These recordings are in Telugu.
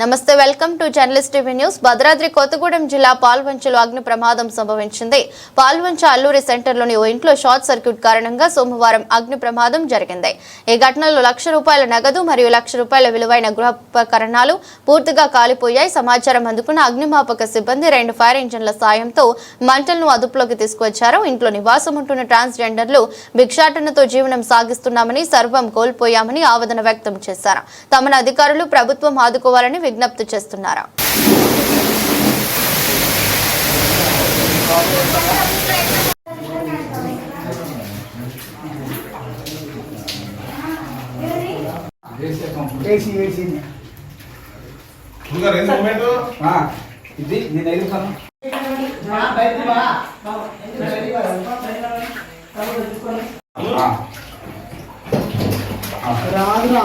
నమస్తే welcome to journalist TV news. Bhadradri Kothagudem జిల్లా పాల్వంచలో అగ్ని ప్రమాదం సంభవించింది. పాల్వంచ అల్లూరి సెంటర్లోని ఓ ఇంట్లో షార్ట్ సర్క్యూట్ కారణంగా సోమవారం అగ్ని ప్రమాదం జరిగింది. ఈ ఘటనలో లక్ష రూపాయల నగదు మరియు లక్ష రూపాయల విలువైన గృహోపకరణాలు పూర్తిగా కాలిపోయాయి. సమాచారం అందుకున్న అగ్నిమాపక సిబ్బంది రెండు ఫైర్ ఇంజన్ల సాయంతో మంటలను అదుపులోకి తీసుకువచ్చారు. ఇంట్లో నివాసం ఉంటున్న ట్రాన్స్జెండర్లు భిక్షాటనతో జీవనం సాగిస్తున్నామని సర్వం కోల్పోయామని ఆవేదన వ్యక్తం చేశారు. తమను అధికారులు ప్రభుత్వం ఆదుకోవాలని విజ్ఞప్తి చేస్తున్నారు. ఇది నేను ఎదుగుతాను రాదురా.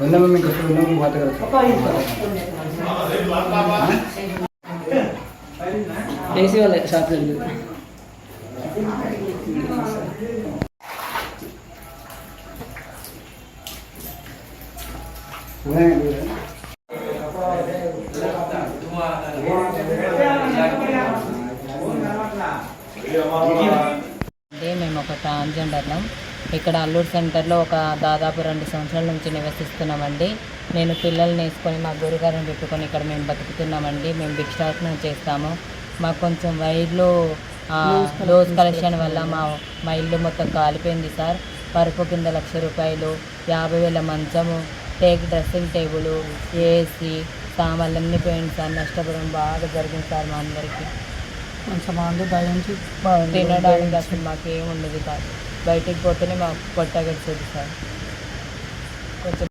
వెళ్దాం మీకు అసలు వెళ్దాం వాత ఏసీ వాళ్ళ షాప్ జరిగింది అంటే మేము ఒక ట్రాన్స్జెండర్లం ఇక్కడ అల్లూరు సెంటర్లో ఒక దాదాపు రెండు సంవత్సరాల నుంచి నివసిస్తున్నామండి. నేను పిల్లల్ని వేసుకొని మా గురుగారిని పెట్టుకొని ఇక్కడ మేము బతుకుతున్నామండి. మేము భిక్షాటన చేస్తాము. మాకు కొంచెం వైర్లు లోజ్ కలెక్షన్ వల్ల మా మా ఇల్లు మొత్తం కాలిపోయింది సార్. పరుపు కింద లక్ష రూపాయలు యాభై వేల మంచము టేక్ డ్రెస్సింగ్ టేబుల్ ఏసీ సామాన్లన్నీ పోయింది సార్. నష్టపోవడం బాగా జరిగింది సార్ మా అందరికీ. కొంచెం దయించి తినడానికి అసలు మాకు ఏం ఉండదు కాదు బయటికి పోతేనే మాకు పొట్ట గడిచేది సార్. కొంచెం